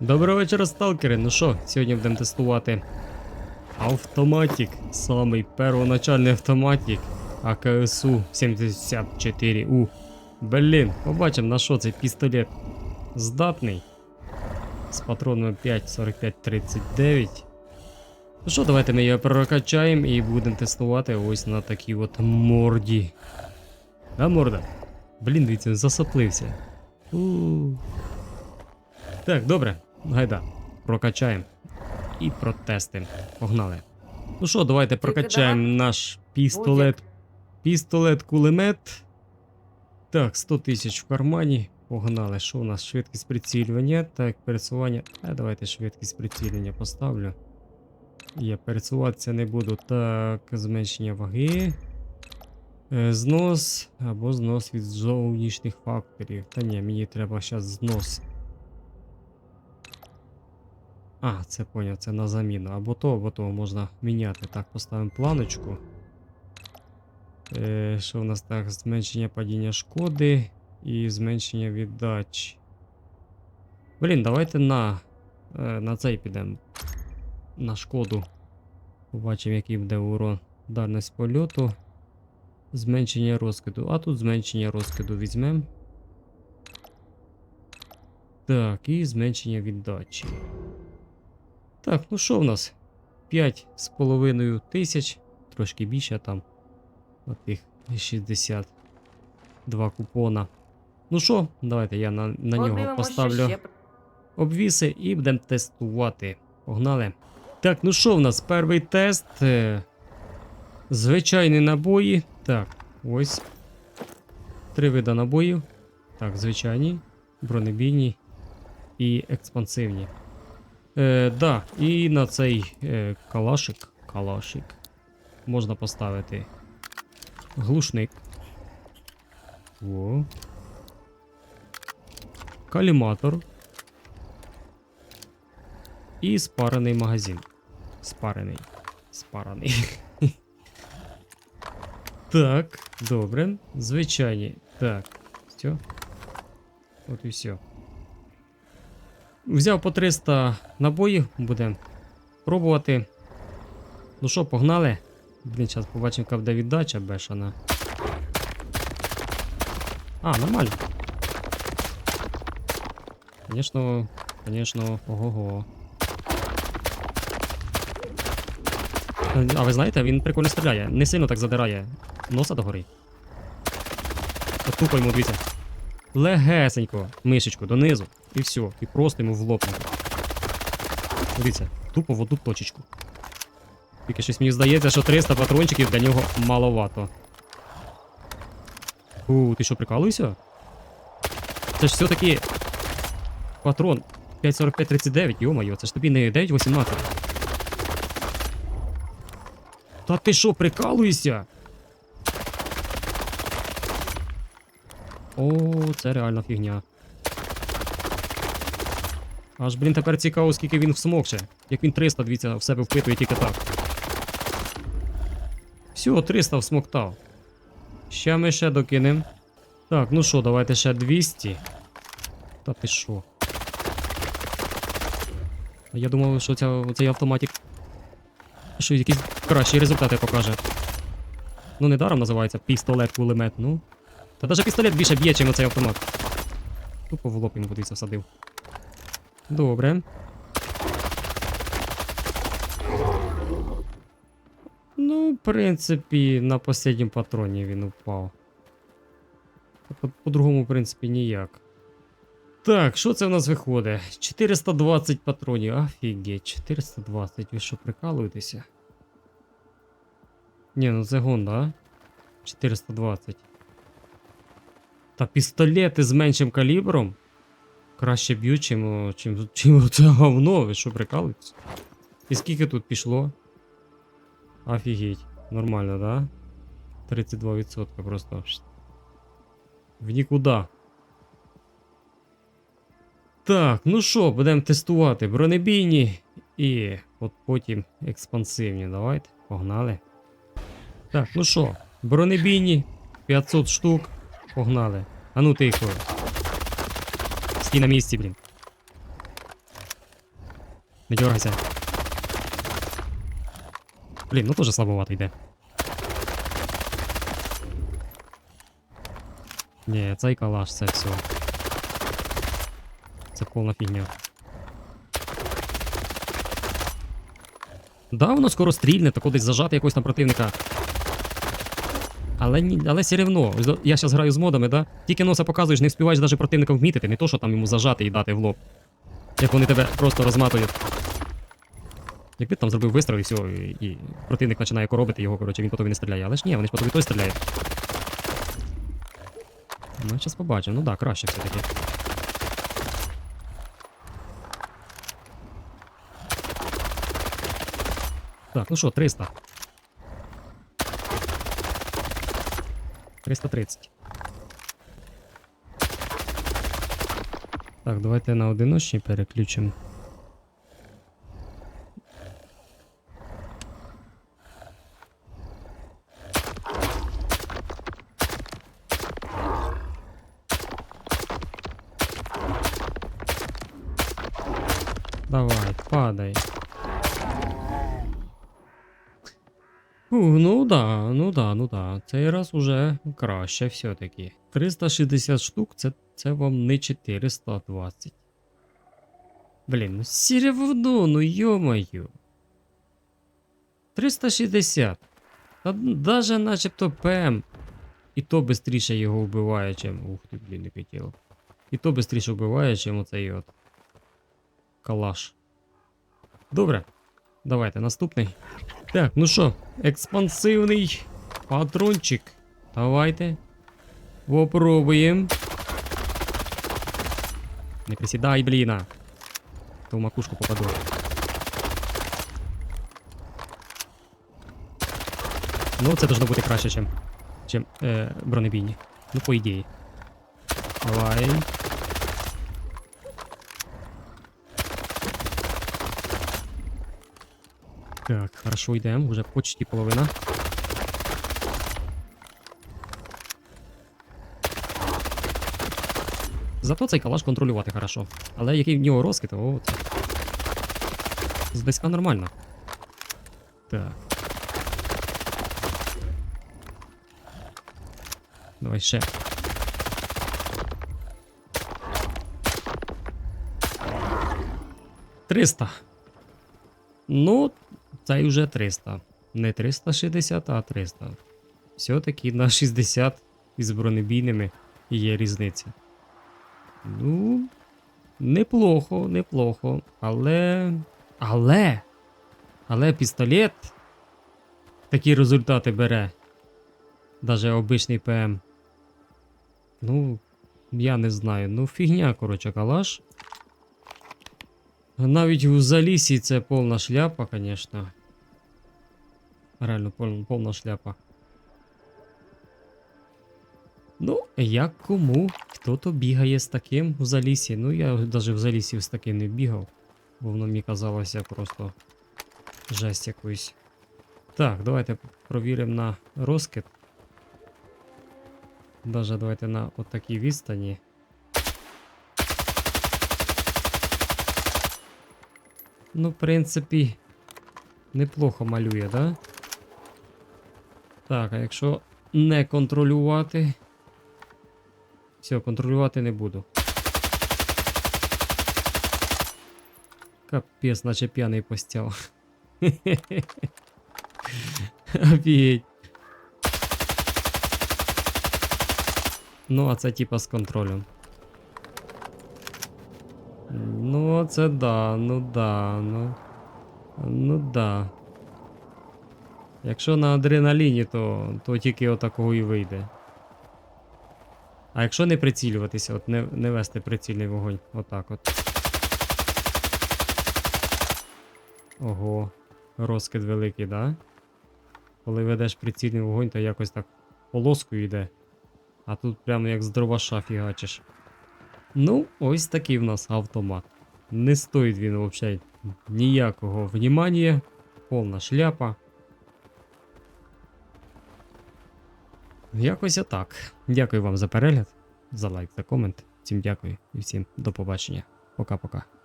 Доброго вечора, сталкери. Ну що, сьогодні будемо тестувати автоматик, самий первоначальний автоматик АКСУ 74У. Блін, побачимо на що цей пістолет здатний. З патронами 5,45-39. Ну що, давайте ми його прокачаємо і будемо тестувати ось на такій от морді. Да, морда? Блін, дивіться, засоплився. у Так, добре, гайда. Прокачаємо. І протестимо. Погнали. Ну що, давайте прокачаємо наш пістолет. Пістолет-кулемет. Так, 100 тисяч в кармані. Погнали. Що у нас? Швидкість прицілювання. Так, пересування. А давайте швидкість прицілювання поставлю. Я пересуватися не буду. Так, зменшення ваги. Е, Знос або знос від зовнішніх факторів. Та ні, мені треба зараз знос. А, це поняв, це на заміну. Або то, або то можна міняти. Так, поставимо планочку. Е, що в нас так? Зменшення падіння шкоди і зменшення віддач. Блін, давайте на, е, на цей підемо. На шкоду. Побачимо, який буде урон. Дальність польоту. Зменшення розкиду. А тут зменшення розкиду візьмемо. Так, і зменшення віддачі. Так, ну що в нас? 5,5 тисяч, трошки більше там. От тих 62 купона. Ну що, давайте я на, на нього поставлю ще. обвіси і будемо тестувати. Погнали. Так, ну що в нас? Перший тест. е, Звичайні набої. Так, ось. Три вида набоїв. Так, звичайні, бронебійні і експансивні. Е, да, і на цей е, калашик. Калашик. Можна поставити глушник. О. Каліматор. І спарений магазин. Спарений. Спарений. Так, добре. Звичайні. Так. Все. От і все. Взяв по 300 набоїв, будемо пробувати. Ну що, погнали? Блін, зараз побачимо, яка буде віддача бешана. А, нормально. Звісно, звісно, ого-го. А ви знаєте, він прикольно стріляє. Не сильно так задирає носа догори. Тупо йому дивіться. Легесенько, мишечку донизу. І все. І просто йому в лоб. Дивіться, тупо в одну точечку. Тільки щось мені здається, що 300 патрончиків для нього маловато. У, ти що, прикалуєшся? Це ж все-таки патрон 5.45-39, йо-моє, це ж тобі не 9.18. Та ти що, прикалуєшся? О, це реальна фігня. Аж, блін, тепер цікаво, скільки він всмокче. Як він 300, дивіться, в себе впитує тільки так. Все, 300 всмоктав. Ще ми ще докинем. Так, ну що, давайте ще 200. Та ти що? Я думав, що ця, цей автоматик. Що якісь кращі результати покаже. Ну, недаром називається пістолет-кулемет, ну. Та навіть пістолет більше б'є, ніж оцей автомат. Тупо в лоб йому водиться всадив. Добре. Ну, в принципі, на останньому патроні він упав. По- По-другому, в принципі, ніяк. Так, що це в нас виходить? 420 патронів. Офігеть, 420. Ви що, прикалуєтеся? Ні, ну це гонда, а? 420. Та пістолети з меншим калібром краще б'ють, чим, чим, чим це говно. Ви що прикалуєтесь? І скільки тут пішло? Офігеть. Нормально, да? 32% просто. В нікуди. Так, ну що, будемо тестувати бронебійні і от потім експансивні. Давайте, погнали. Так, ну що, бронебійні 500 штук. Погнали. А ну тихо. Стій на місці, блін. Не дергайся. Блін, ну теж слабовато йде. Ні, цей калаш, це все. Це повна фігня. Да, воно скоро стрільне, то кудись зажати якогось там противника. Але ні, але все рівно. Я зараз граю з модами, да? Тільки носа показуєш, не вспіваєш навіть противника вмітити, не то, що там йому зажати і дати в лоб. Як вони тебе просто розматують. Якби ти там зробив вистріл і все, і, і противник починає коробити його, коротше, він по тобі не стріляє. Але ж ні, вони ж по тобі той стріляють. Ну, зараз побачимо. Ну так, да, краще все-таки. Так, ну що, 300. 330. Так, давайте на одиночні переключимо. Давай, падай. Ну да, ну да, ну да. Цей раз уже краще все-таки. 360 штук це, це вам не 420. Блін, ну все ну ё-моё. 360. Та даже начебто ПМ. І то бистріше його вбиває, чим. Ух ти, блін, не хотіло. І то бистріше вбиває, чим оцей от. Калаш. Добре. Давайте наступний. Так, ну що, експансивний патрончик. Давайте. Попробуємо. Не присідай, бліна. То в макушку попаду. Ну, це должно бути краще, чим, чим е, бронебійні. Ну, по ідеї. Давай. Так, хорошо, йдемо, вже почти половина. Зато цей калаш контролювати хорошо. Але який в нього розкид, о, це. Нормально. Так. Давай ще. Триста. Ну, цей вже 300. Не 360, а 300. Все-таки на 60 із бронебійними є різниця. Ну, неплохо, неплохо. Але. Але. Але пістолет такі результати бере. Даже обичний ПМ. Ну, я не знаю. Ну, фігня, коротше, калаш. Навіть у залісі це повна шляпа, звісно. Реально пов- повна шляпа. Ну, як кому? Хто-то бігає з таким в залісі. Ну, я навіть в залісі з таким не бігав. Бо воно мені казалося просто жесть якоюсь. Так, давайте провіримо на розкид. Даже давайте на отакій відстані. Ну, в принципі, неплохо малює, да? Так, а якщо не контролювати. Все, контролювати не буду. Капець, наче п'яний постяв. Офігеть. Ну, а це типа з контролем. Ну, це да, ну да, ну. Ну да. Якщо на адреналіні, то, то тільки отакого і вийде. А якщо не прицілюватися, от не, не вести прицільний вогонь. Отак от. Ого, розкид великий, да? Коли ведеш прицільний вогонь, то якось так полоскою йде. А тут прямо як з дроваша фігачиш. Ну, ось такий в нас автомат. Не стоїть він взагалі ніякого внимання. Повна шляпа. Якось отак. Дякую вам за перегляд, за лайк, за комент. Всім дякую і всім до побачення. Пока-пока.